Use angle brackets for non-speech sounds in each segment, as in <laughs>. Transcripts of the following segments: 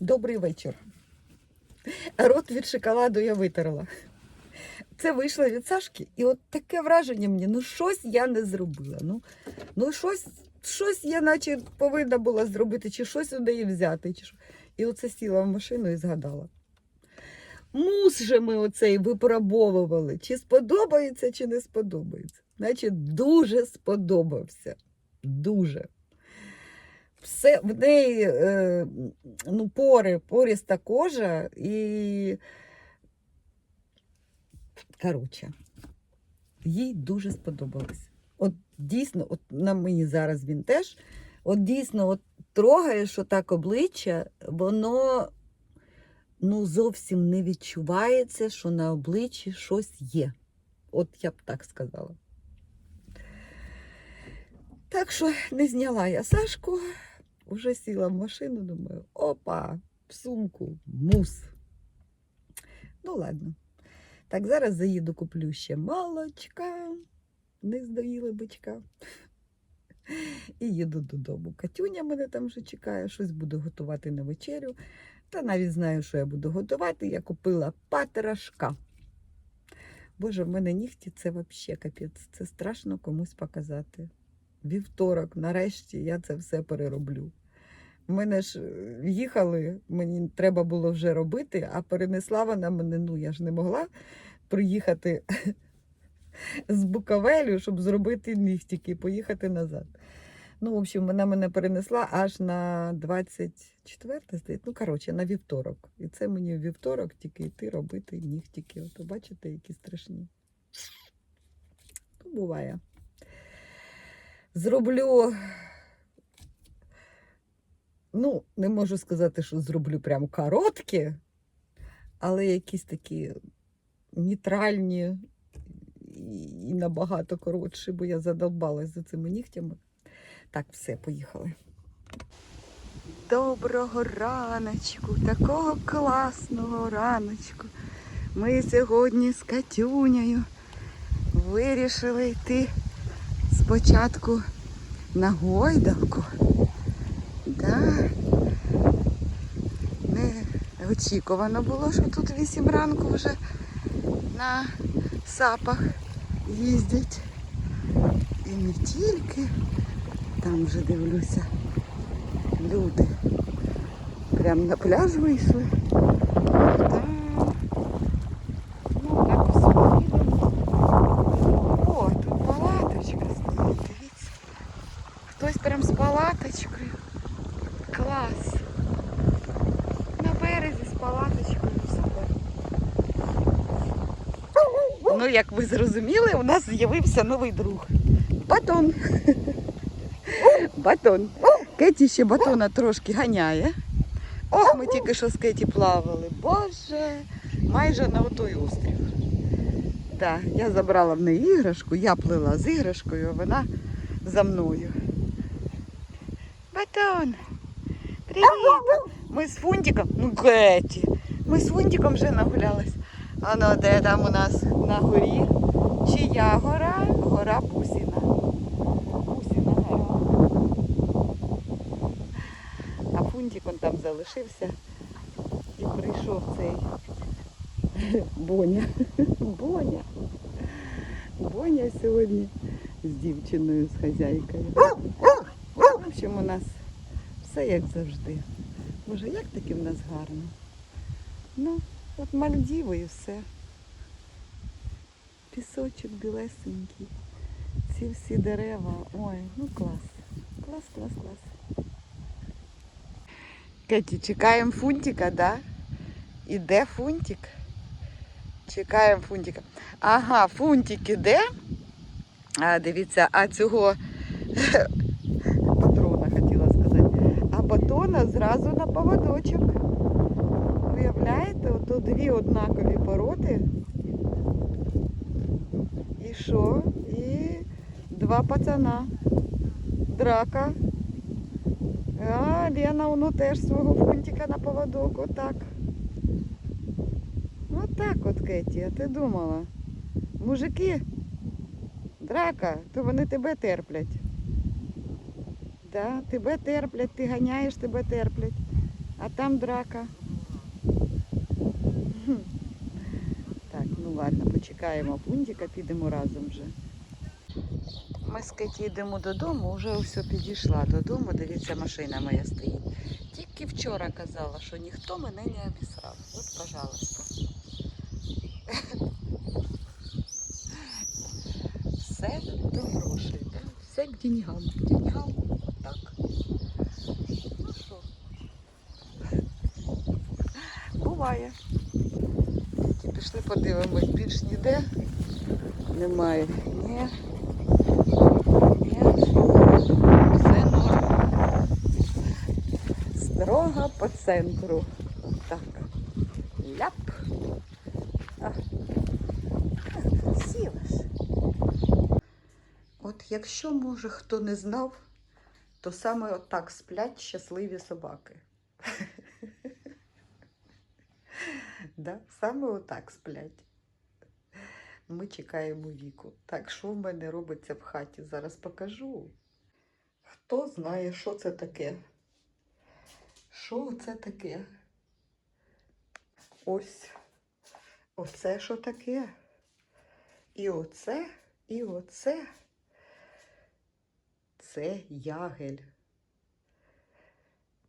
Добрий вечір. Рот від шоколаду я витерла. Це вийшло від Сашки, і от таке враження мені, ну щось я не зробила. Ну, ну щось, щось я наче повинна була зробити, чи щось у неї взяти. Чи що. І оце сіла в машину і згадала. Мус же ми оцей випробовували, чи сподобається, чи не сподобається. Значить, дуже сподобався. Дуже. Все в неї е, ну, пори, поріста кожа і. Коротше, їй дуже сподобалось. От дійсно, от на мені зараз він теж. От дійсно, от трогаєш отак обличчя, воно ну, зовсім не відчувається, що на обличчі щось є. От я б так сказала. Так що не зняла я Сашку, вже сіла в машину, думаю, опа, в сумку, мус. Ну, ладно. Так, зараз заїду, куплю ще молочка. Не здоїли бичка. І їду додому. Катюня мене там вже чекає, щось буду готувати на вечерю. Та навіть знаю, що я буду готувати. Я купила патрашка. Боже, в мене нігті це взагалі капець. Це страшно комусь показати. Вівторок, нарешті, я це все перероблю. В мене ж е, їхали, мені треба було вже робити, а перенесла вона мене, ну я ж не могла приїхати з Буковелю, щоб зробити нігтики, поїхати назад. Ну, в общем, вона мене перенесла аж на 24, здається, ну, коротше, на вівторок. І це мені в вівторок тільки йти робити нігтики. От бачите, які страшні. Ну, буває. Зроблю. Ну, не можу сказати, що зроблю прям короткі, але якісь такі нейтральні і набагато коротші, бо я задовбалась за цими нігтями. Так, все, поїхали. Доброго раночку, такого класного раночку. Ми сьогодні з Катюнею вирішили йти спочатку на гойдалку. Да. Не очікувано було, що тут 8 ранку вже на сапах їздять. І не тільки. Там вже дивлюся. Люди. Прямо на пляж вийшли. Там. Ну, так все їдемо. О, тут палаточка стоїть, дивіться. Хтось прям з палаточкою. Клас. На березі з палаточкою супер. Ну, як ви зрозуміли, у нас з'явився новий друг. Батон. Батон. Кеті ще батона трошки ганяє. Ох, ми тільки що з Кеті плавали. Боже, майже на отой острів. Так, я забрала в неї іграшку, я плила з іграшкою, а вона за мною. Батон, привіт! Ми з Фунтиком, ну Кеті, ми з Фунтиком вже нагулялись. А ну де там у нас на горі? Чия гора? Гора Пусіна. Пусіна гора. А Фунтик он там залишився і прийшов цей Боня. Боня. Боня сьогодні з дівчиною, з хазяйкою. В общем, у нас все як завжди. Боже, як таки в нас гарно. Ну, от Мальдіви і все. Пісочок білесенький. Ці всі дерева. Ой, ну клас. Клас, клас, клас. Кеті, чекаємо фунтика, да? Іде фунтик? Чекаємо фунтика. Ага, фунтик іде. А, дивіться, а цього <laughs> патрона хотіла сказати. А батона зразу на поводочок. Уявляєте, ото дві однакові породи. І що? І два пацана. Драка. А, Лена, воно теж свого фунтика на поводок. Отак. Отак от, Кеті, а ти думала. Мужики, драка, то вони тебе терплять. Да, тебе терплять, ти ганяєш, тебе терплять. А там драка. Хм. Так, ну ладно, почекаємо пунтика, підемо разом вже. Ми з Кеті йдемо додому, вже все підійшла додому. Дивіться, машина моя стоїть. Тільки вчора казала, що ніхто мене не обісрав. От, пожалуйста. Все до грошей, все к деньгам. К деньгам. Так. Ну що? Буває. Пішли подивимось, більш ніде немає. Ні. Все норм. Строго по центру. Так. Ляп. А. Красиво ж. От якщо, може, хто не знав, то саме отак сплять щасливі собаки. Да? Саме отак сплять. Ми чекаємо віку. Так, що в мене робиться в хаті? Зараз покажу. Хто знає, що це таке? Що це таке? Ось. Оце що таке? І оце, і оце. Це ягель.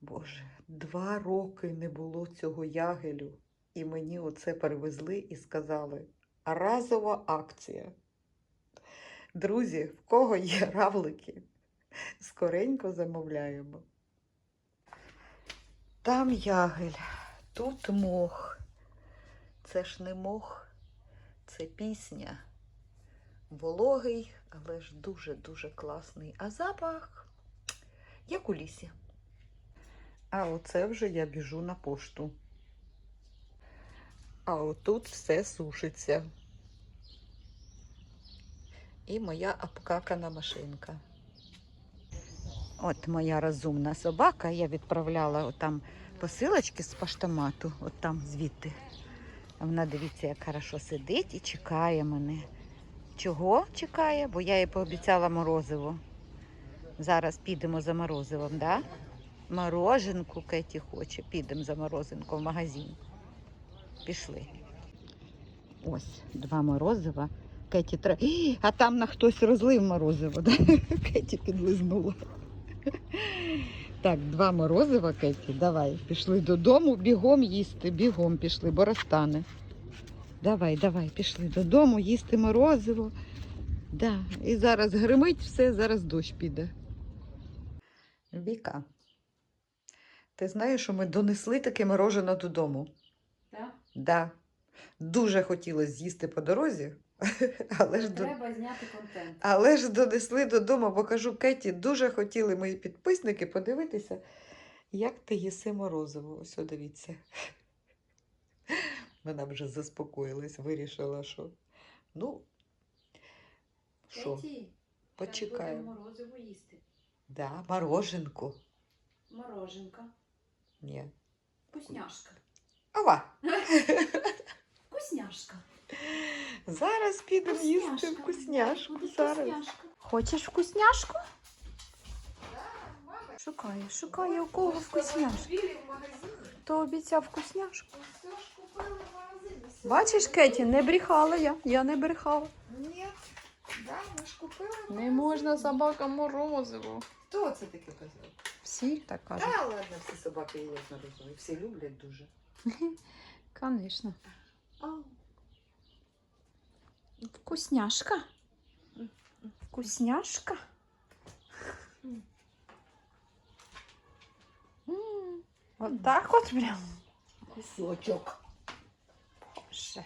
Боже, два роки не було цього ягелю. І мені оце перевезли і сказали: разова акція. Друзі, в кого є <laughs> равлики, скоренько замовляємо. Там ягель, тут мох. Це ж не мох, це пісня. Вологий, але ж дуже-дуже класний. А запах, як у лісі. А оце вже я біжу на пошту. А отут все сушиться. І моя обкакана машинка. От моя розумна собака. Я відправляла там посилочки з поштомату, от там звідти. Вона дивіться, як хорошо сидить і чекає мене. Чого чекає? Бо я їй пообіцяла морозиво. Зараз підемо за морозивом, да? Мороженку Кеті хоче. Підемо за морозинку в магазин. Пішли. Ось два морозива. Кеті. Ій, А там на хтось розлив морозиво. Да? <laughs> Кеті підлизнула. Так, два морозива, Кеті, давай. Пішли додому, бігом їсти, бігом пішли, бо розтане. Давай, давай, пішли додому, їсти морозиво. Да. І зараз гримить все, зараз дощ піде. Віка, ти знаєш, що ми донесли таке морожене додому? Да. Дуже хотілося з'їсти по дорозі, <laughs> але ж, до... Треба зняти контент. але ж донесли додому, бо кажу, Кеті, дуже хотіли мої підписники подивитися, як ти їси морозиво. Ось дивіться. <laughs> Вона вже заспокоїлась, вирішила, що ну, що, Кеті, почекаємо. морозиво їсти. Да, мороженку. Мороженка. Ні. Вкусняшка. Ова! <laughs> Вкусняшка. Зараз підемо їсти вкусняшку. Зараз. Хочеш вкусняшку? Шукає, шукає у кого вкусняшка. Хто обіцяв вкусняшку? Бачиш, Кеті, не брехала я. Я не брехала. Ні, да, ми ж купили. Не можна собакам морозиво. Хто це таке казав? Всі так кажуть. А, ладно, всі собаки їдять розумі. Всі люблять дуже. <laughs> Звісно. Вкусняшка. Вкусняшка. Вот так от прям. Кусочок. Боже.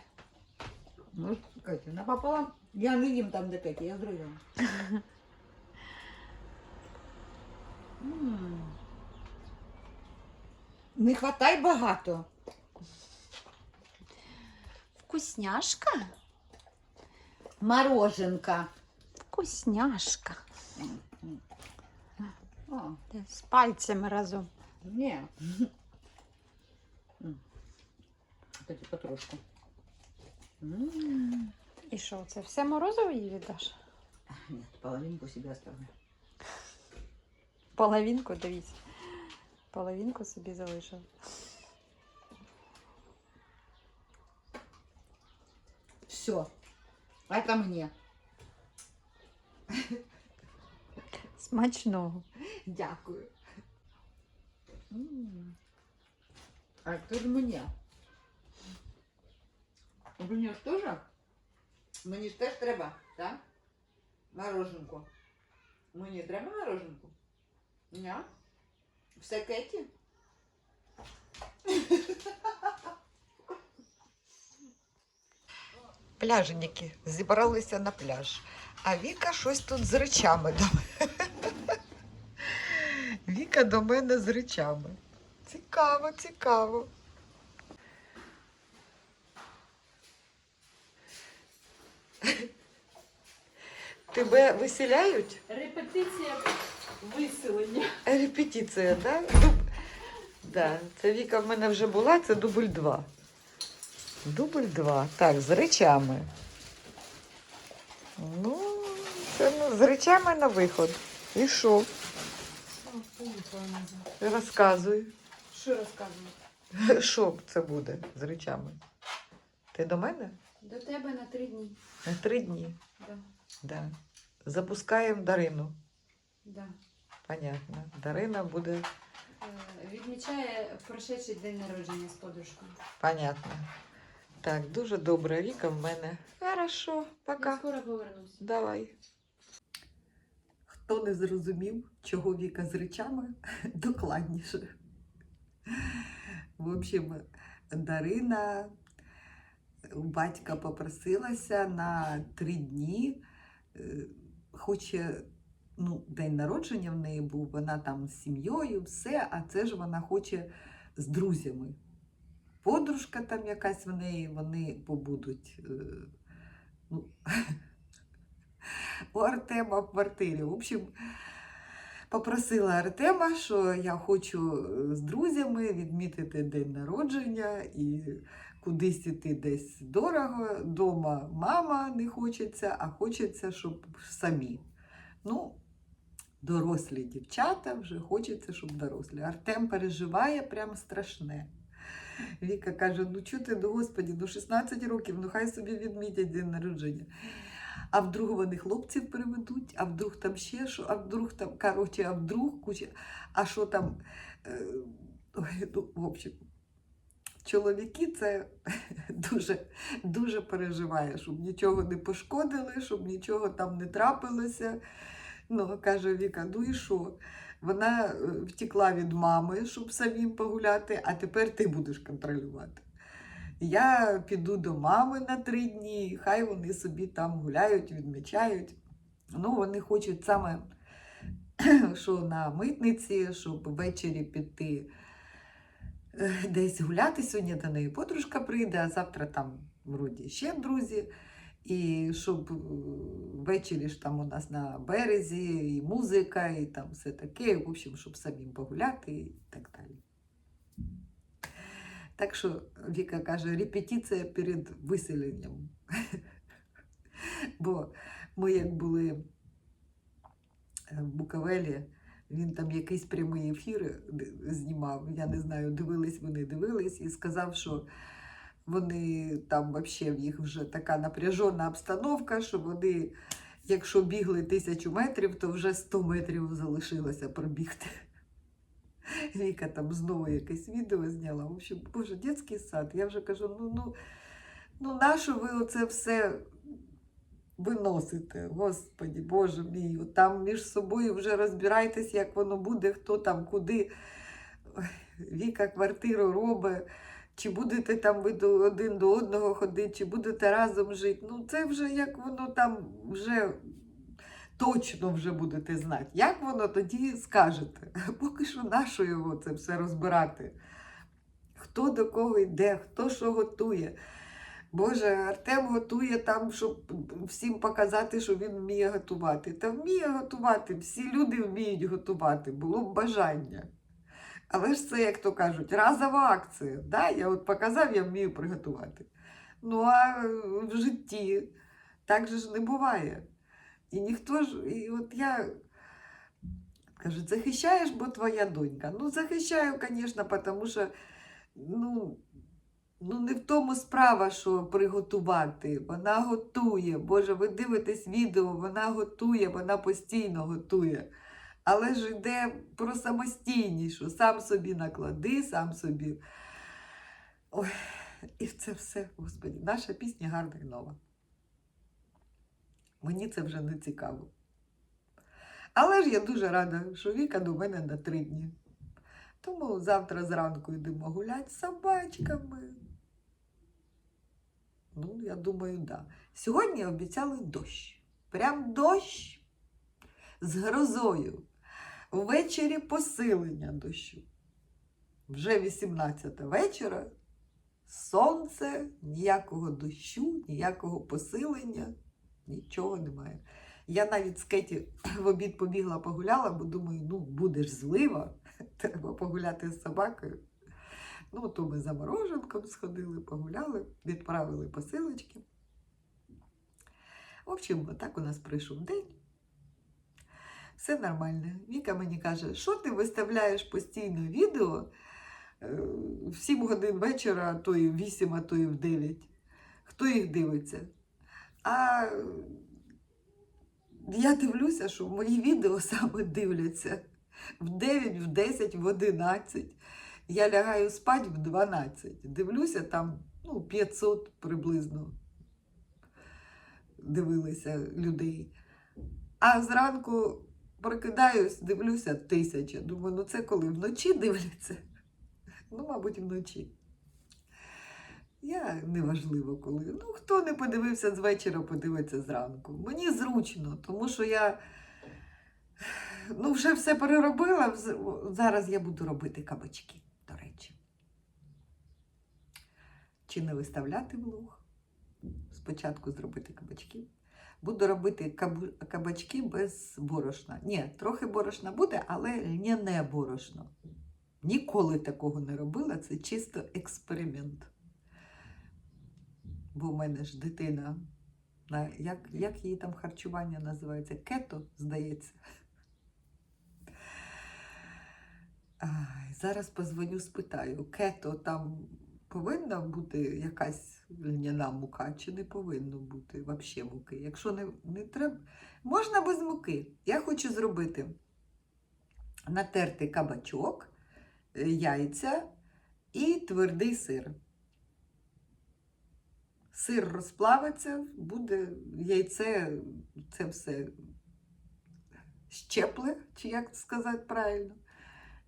Ну, Катя, напополам. Я не їм там, де Катя, я зроблю. <laughs> Не хватай багато. Вкусняшка? Мороженка. Вкусняшка. О, З пальцями разом. ні. Катя, потрошку. І що, це все морозиво їй віддаш? Нет, половинку себе оставлю. Половинку, дивіться. Половинку собі залишив. Все. Это мне. Смачного. Дякую. М. А тут мені. Мені ж теж? Мені ж теж треба, так? Мороженку. Мені треба мороженку? Ні? Все Кеті? <laughs> Пляжники зібралися на пляж, а Віка щось тут з речами до <laughs> Віка до мене з речами. Цікаво, цікаво. <laughs> Тебе виселяють? Репетиція виселення. Репетиція, так? Да? Да, це Віка в мене вже була, це дубль 2. Дубль 2. Так, з речами. Ну, це ну, з речами на виход. І що? Розказуй. Що розказувати? Що це буде з речами? Ти до мене? До тебе на три дні. На три дні. Да. Да. Запускаємо Дарину. Да. Понятно. Дарина буде. Е, Відмічає прошедший день народження з подружкою. Понятно. Так, дуже добре. Віка в мене. Хорошо, Я пока. скоро повернусь. Давай. Хто не зрозумів, чого Віка з речами, <laughs> докладніше. В общем, Дарина у батька попросилася на три дні. е, Хоче, ну, день народження в неї був, вона там з сім'єю, все, а це ж вона хоче з друзями. Подружка там якась в неї, вони побудуть. е, Ну, <laughs> у Артема в квартирі. В общем, попросила Артема, що я хочу е, з друзями відмітити день народження і кудись іти десь дорого. Дома мама не хочеться, а хочеться, щоб самі. Ну, дорослі дівчата вже хочеться, щоб дорослі. Артем переживає прям страшне. Віка каже: ну чого ти, ну господі, ну 16 років, ну хай собі відмітять день народження. А вдруг вони хлопців приведуть, а вдруг там ще що, а вдруг там, коротше, а вдруг куча, а що там. Е, ну, в общем, чоловіки це <laughs> дуже, дуже переживає, щоб нічого не пошкодили, щоб нічого там не трапилося. Ну, каже Віка, ну і що? Вона е, втекла від мами, щоб самим погуляти, а тепер ти будеш контролювати. Я піду до мами на три дні, хай вони собі там гуляють, відмічають. Ну, вони хочуть саме, <clears throat> що на митниці, щоб ввечері піти е, десь гуляти. Сьогодні до неї подружка прийде, а завтра там вроді ще друзі. І щоб е, ввечері ж там у нас на березі і музика, і там все таке, в общем, щоб самим погуляти і так далі. Так що Віка каже, репетиція перед виселенням. Бо ми як були е, в Буковелі, він там якийсь прямий ефір знімав. Я не знаю, дивились вони, дивились, і сказав, що вони там взагалі в їх вже така напряжена обстановка, що вони, якщо бігли тисячу метрів, то вже 100 метрів залишилося пробігти. <laughs> Віка там знову якесь відео зняла. В общем, боже, дитячий сад. Я вже кажу, ну, ну, ну нащо ви оце все виносите? Господі, Боже мій, там між собою вже розбирайтесь, як воно буде, хто там куди. Віка квартиру робить. Чи будете там ви один до одного ходити, чи будете разом жити. Ну, це вже як воно там вже точно вже будете знати. Як воно тоді скажете? <laughs> Поки що нащо його це все розбирати? Хто до кого йде, хто що готує. Боже, Артем готує там, щоб всім показати, що він вміє готувати. Та вміє готувати, всі люди вміють готувати, було б бажання. Але ж це, як то кажуть, разова акція. Да? Я от показав, я вмію приготувати. Ну а в житті так же ж не буває. І ніхто ж, і от я Кажуть, захищаєш, бо твоя донька. Ну, захищаю, звісно, тому що ну, ну, не в тому справа, що приготувати. Вона готує. Боже, ви дивитесь відео, вона готує, вона постійно готує. Але ж йде про самостійність, сам собі наклади, сам собі. Ой, і це все, Господі, наша пісня гарна і нова. Мені це вже не цікаво. Але ж я дуже рада, що Віка до мене на три дні. Тому завтра зранку йдемо гуляти з собачками. Ну, я думаю, так. Да. Сьогодні обіцяли дощ. Прям дощ з грозою. Ввечері посилення дощу. Вже 18 вечора. Сонце, ніякого дощу, ніякого посилення, нічого немає. Я навіть з Кеті в обід побігла погуляла, бо думаю, ну будеш злива, <laughs> треба погуляти з собакою. Ну, то ми за мороженком сходили, погуляли, відправили посилочки. В общем, так у нас прийшов день. Все нормально. Віка мені каже, що ти виставляєш постійно відео е, в 7 годин вечора, а то і в 8, а то і в 9. Хто їх дивиться? А я дивлюся, що мої відео <laughs> саме дивляться в 9, в 10, в 11. Я лягаю спати в 12. Дивлюся там ну, 500 приблизно дивилися людей. А зранку прокидаюсь, дивлюся тисяча. Думаю, ну це коли вночі дивляться? Ну, мабуть, вночі. Я неважливо коли. Ну, хто не подивився з вечора, подивиться зранку. Мені зручно, тому що я ну, вже все переробила. Зараз я буду робити кабачки, до речі. Чи не виставляти влог? Спочатку зробити кабачки. Буду робити кабачки без борошна. Ні, трохи борошна буде, але льняне борошно. Ніколи такого не робила, це чисто експеримент. Бо в мене ж дитина, як, як її там харчування називається? Кето, здається. Зараз позвоню, спитаю, кето там повинна бути якась льняна мука, чи не повинно бути взагалі муки? Якщо не, не треба, можна без муки. Я хочу зробити натерти кабачок, е, яйця і твердий сир. Сир розплавиться, буде яйце, це все щепле, чи як сказати правильно.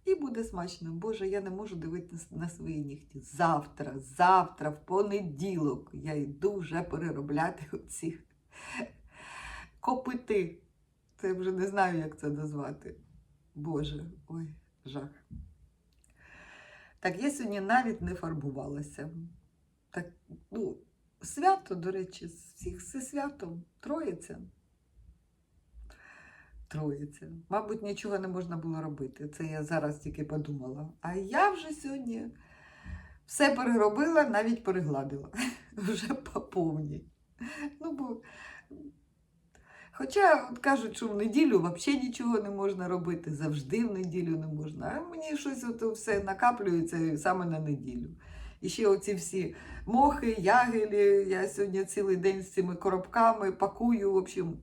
І буде смачно. Боже, я не можу дивитися на свої нігті. Завтра, завтра, в понеділок, я йду вже переробляти <laughs> оці копити. Це вже не знаю, як це назвати. Боже, ой, жах. Так, я сьогодні навіть не фарбувалася. Так, ну, свято, до речі, всіх все свято, Троїця. Троїця. Мабуть, нічого не можна було робити. Це я зараз тільки подумала. А я вже сьогодні все переробила, навіть перегладила. <laughs> Вже по. Ну, бо... Хоча от кажуть, що в неділю взагалі нічого не можна робити, завжди в неділю не можна. А мені щось от все накаплюється саме на неділю. І ще оці всі мохи, ягелі. Я сьогодні цілий день з цими коробками пакую. В общем,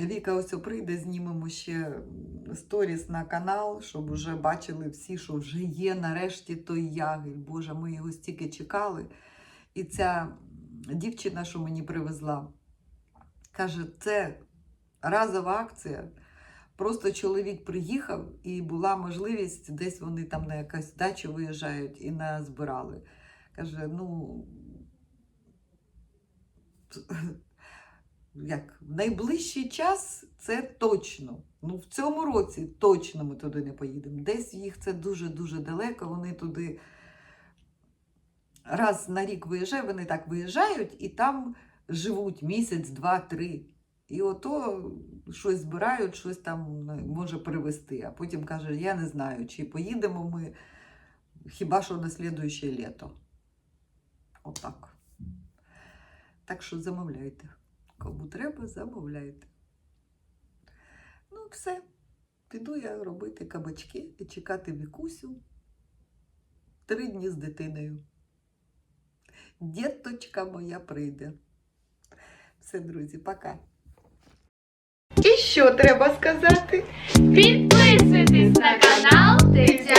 Віка ось прийде, знімемо ще сторіс на канал, щоб вже бачили всі, що вже є нарешті той ягель. Боже, ми його стільки чекали. І ця дівчина, що мені привезла, каже, це разова акція. Просто чоловік приїхав і була можливість, десь вони там на якусь дачу виїжджають і назбирали. Каже, ну як в найближчий час це точно. Ну, в цьому році точно ми туди не поїдемо. Десь їх це дуже-дуже далеко. Вони туди раз на рік виїжджають, вони так виїжджають і там живуть місяць, два, три. І ото щось збирають, щось там може привезти. А потім каже: я не знаю, чи поїдемо ми хіба що на слідуюче літо. Отак. Так що замовляйте. Кому треба, замовляйте. Ну, все. піду я робити кабачки і чекати Вікусю три дні з дитиною. Діточка моя прийде. Все, друзі, пока. І що треба сказати? Підписуйтесь на канал Тетяни